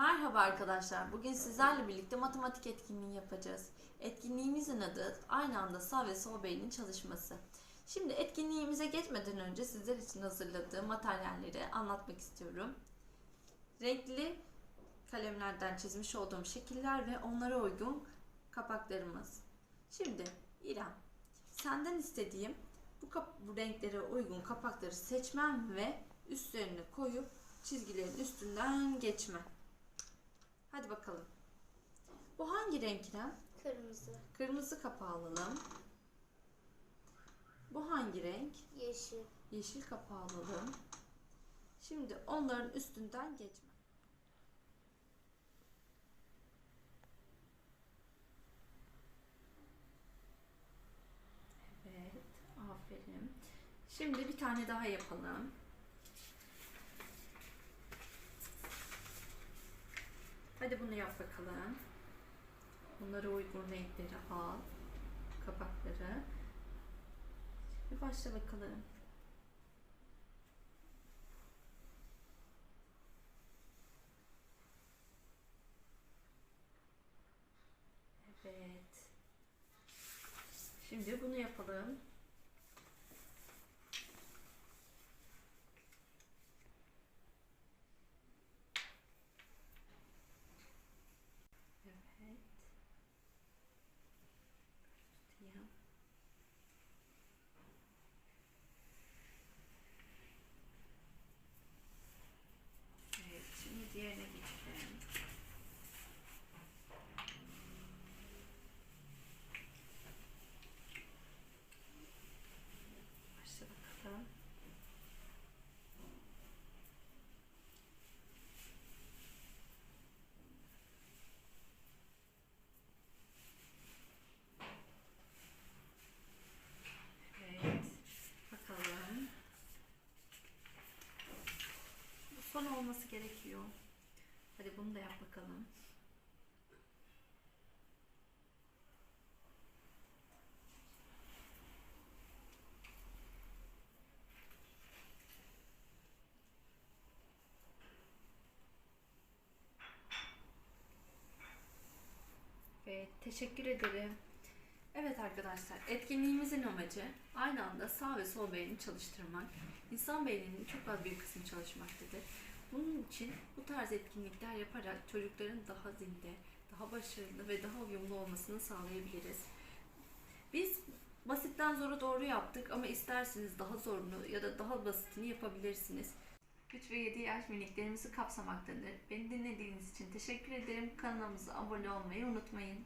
Merhaba arkadaşlar. Bugün sizlerle birlikte matematik etkinliği yapacağız. Etkinliğimizin adı aynı anda sağ ve sol beynin çalışması. Şimdi etkinliğimize geçmeden önce sizler için hazırladığım materyalleri anlatmak istiyorum. Renkli kalemlerden çizmiş olduğum şekiller ve onlara uygun kapaklarımız. Şimdi İrem, senden istediğim bu, bu renklere uygun kapakları seçmen ve üstlerine koyup çizgilerin üstünden geçme. Hadi bakalım. Bu hangi renk İrem? Kırmızı, Kırmızı kapağı alalım. Bu hangi renk? yeşil, Yeşil kapağı alalım. Şimdi onların üstünden geçme. Evet, aferin. Şimdi bir tane daha yapalım. Hadi bunu yap bakalım. Bunlara uygun renkleri al. Kapakları. Bir başla bakalım. Evet. Şimdi bunu yapalım. Evet. Tutayım. Evet, şimdi diğerine geçelim. Başla bakalım. Evet. Bakalım. Bu son olması gerekiyor. Hadi bunu da yap bakalım. Evet, teşekkür ederim. Evet arkadaşlar, etkinliğimizin amacı aynı anda sağ ve sol beynini çalıştırmak. İnsan beyninin çok az bir kısmı çalışmaktadır. Bunun için bu tarz etkinlikler yaparak çocukların daha zinde, daha başarılı ve daha uyumlu olmasını sağlayabiliriz. Biz basitten zora doğru yaptık ama isterseniz daha zorunu ya da daha basitini yapabilirsiniz. 3 ve 7 yaş miniklerimizi kapsamaktadır. Beni dinlediğiniz için teşekkür ederim. Kanalımıza abone olmayı unutmayın.